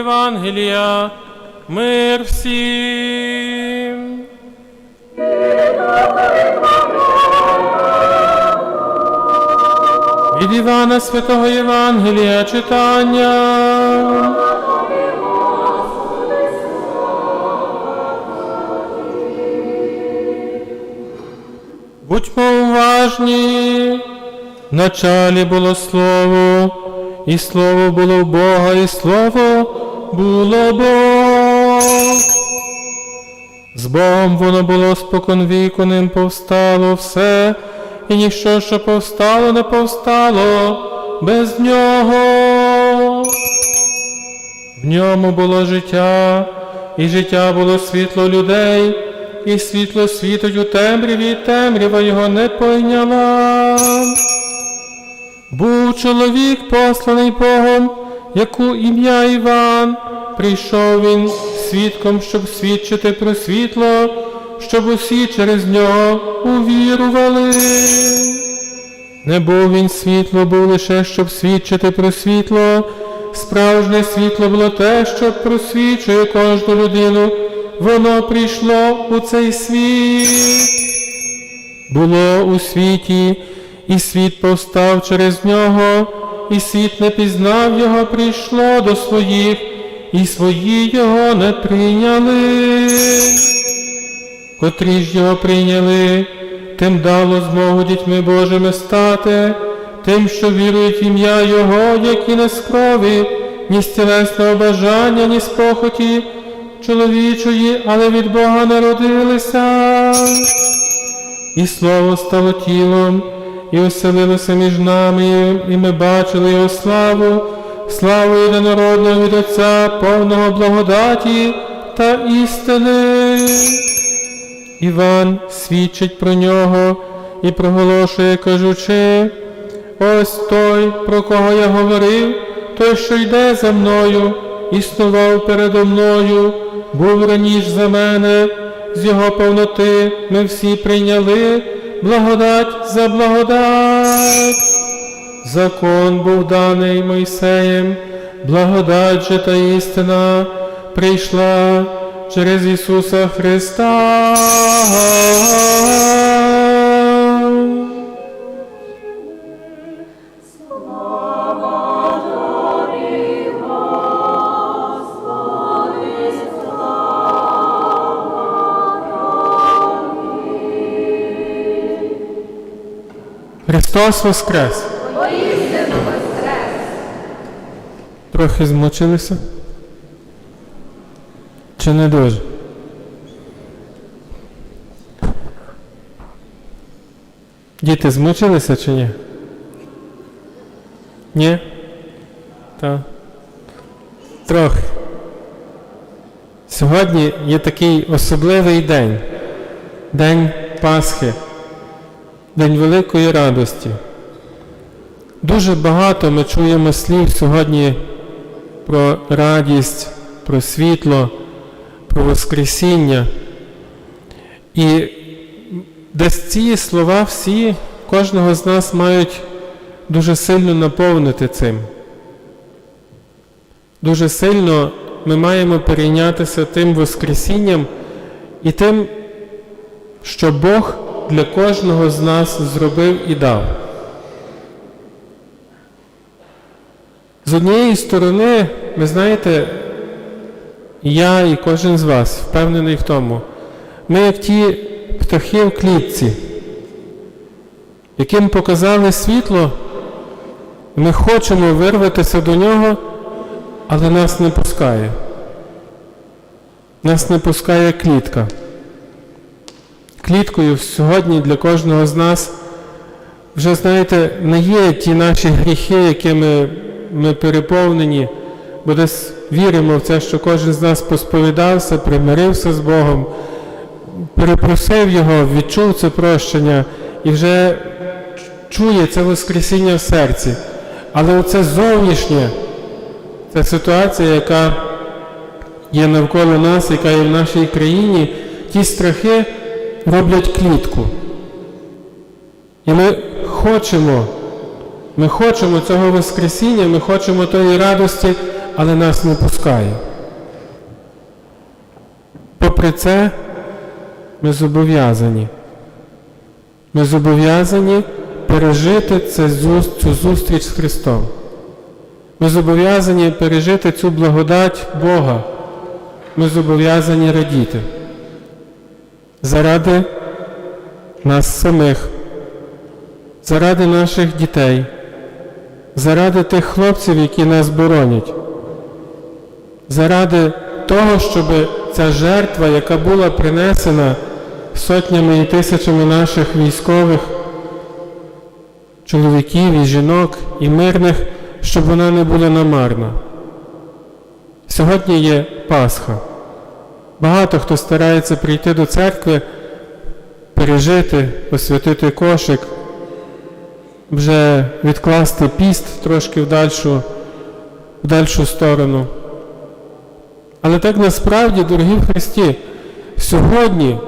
Євангелія, мир всім. Від Івана Святого Євангелія читання. Будьмо уважні. В началі було слово, і слово було в Бога, і слово було Бог. З Богом воно було споконвіку, ним повстало все, і ніщо, що повстало, не повстало без нього. В ньому було життя, і життя було світло людей, і світло світить у темряві, і темрява його не пойняла. Був чоловік, посланий Богом, яку ім'я Іван. Прийшов він свідком, щоб свідчити про світло, щоб усі через нього увірували. Не був він світло, був лише, щоб свідчити про світло. Справжнє світло було те, що просвічує кожну людину. Воно прийшло у цей світ. Було у світі, і світ повстав через нього, і світ не пізнав його, прийшло до своїх, і свої його не прийняли. Котрі ж його прийняли, тим дало змогу дітьми Божими стати, тим, що вірують в ім'я Його, які не з крові, ні з тілесного бажання, ні з похоті чоловічої, але від Бога народилися. І слово стало тілом, і оселилося між нами, і ми бачили його славу, славу єдинородного від Отця, повного благодаті та істини. Іван свідчить про нього і проголошує, кажучи, ось той, про кого я говорив, той, що йде за мною, існував передо мною, був раніше за мене, з його повноти ми всі прийняли благодать за благодать. Закон був даний Мойсеєм, благодать же та істина прийшла через Ісуса Христа. Христос Воскрес! Трохи змучилися? Чи не дуже? Діти змучилися чи ні? Ні? Так. Трохи. Сьогодні є такий особливий день. День Пасхи. День великої радості. Дуже багато ми чуємо слів сьогодні про радість, про світло, про Воскресіння. І десь ці слова всі кожного з нас мають дуже сильно наповнити цим. Дуже сильно ми маємо перейнятися тим Воскресінням і тим, що Бог для кожного з нас зробив і дав. З однієї сторони, ви знаєте, я і кожен з вас впевнений в тому, ми як ті птахи в клітці, яким показали світло, ми хочемо вирватися до нього, але нас не пускає. Нас не пускає клітка. Кліткою сьогодні для кожного з нас вже, знаєте, не є ті наші гріхи, якими ми переповнені, бо десь віримо в це, що кожен з нас посповідався, примирився з Богом, перепросив Його, відчув це прощення і вже чує це Воскресіння в серці. Але оце зовнішнє, це ситуація, яка є навколо нас, яка є в нашій країні, ті страхи роблять клітку. І ми хочемо, ми хочемо цього Воскресіння, ми хочемо тої радості, але нас не пускає. Попри це, ми зобов'язані. Ми зобов'язані пережити цю зустріч з Христом. Ми зобов'язані пережити цю благодать Бога. Ми зобов'язані радіти заради нас самих, заради наших дітей, заради тих хлопців, які нас боронять, заради того, щоб ця жертва, яка була принесена сотнями і тисячами наших військових, чоловіків і жінок і мирних, щоб вона не була намарна. Сьогодні є Пасха. Багато хто старається прийти до церкви, пережити, освятити кошик, вже відкласти піст трошки в дальшу, в дальшу сторону. Але так насправді, дорогі в Христі, сьогодні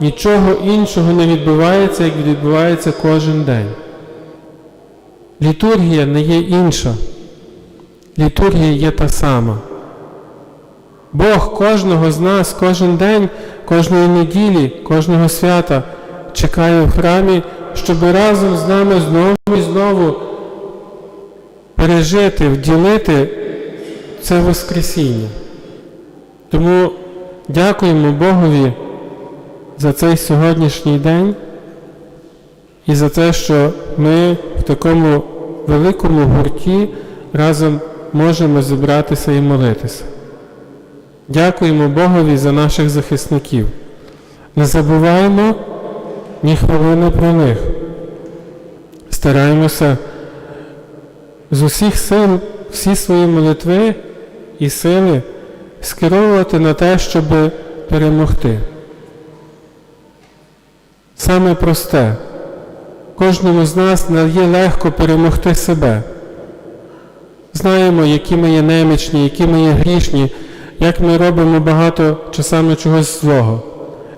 нічого іншого не відбувається, як відбувається кожен день. Літургія не є інша. Літургія є та сама. Бог кожного з нас кожен день, кожної неділі, кожного свята чекає в храмі, щоб разом з нами знову і знову пережити, вділити це Воскресіння. Тому дякуємо Богові за цей сьогоднішній день і за те, що ми в такому великому гурті разом можемо зібратися і молитися. Дякуємо Богові за наших захисників. Не забуваємо ні хвилини про них. Стараємося з усіх сил всі свої молитви і сили скеровувати на те, щоб перемогти. Саме просте. Кожному з нас не є легко перемогти себе. Знаємо, які ми є немічні, які ми є грішні, як ми робимо багато часами чогось злого.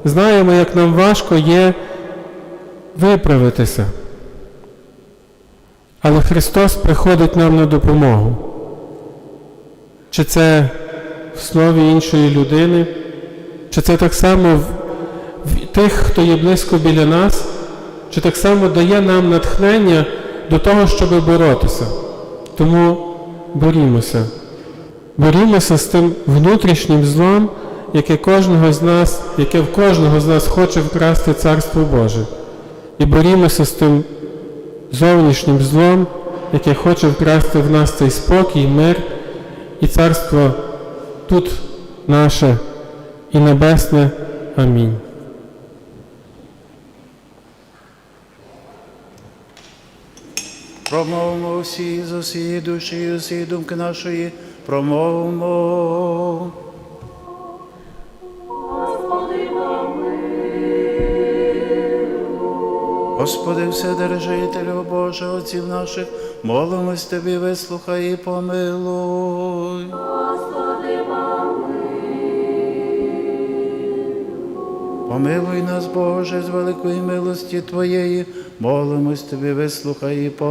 Знаємо, як нам важко є виправитися. Але Христос приходить нам на допомогу. Чи це в слові іншої людини, чи це так само в, тих, хто є близько біля нас, чи так само дає нам натхнення до того, щоб боротися. Тому борімося. Борімося з тим внутрішнім злом, яке кожного з нас, яке в кожного з нас хоче вкрасти Царство Боже. І борімося з тим зовнішнім злом, яке хоче вкрасти в нас цей спокій, мир і царство тут наше і небесне. Амінь. Промовимо всі з усієї душі, усі думки нашої, промовимо. Господи, Вседержителю Боже, отців наших, молимось Тобі, вислухай і помилуй. Помилуй нас, Боже, з великої милості Твоєї, молимось Тобі, вислухай і помилуй.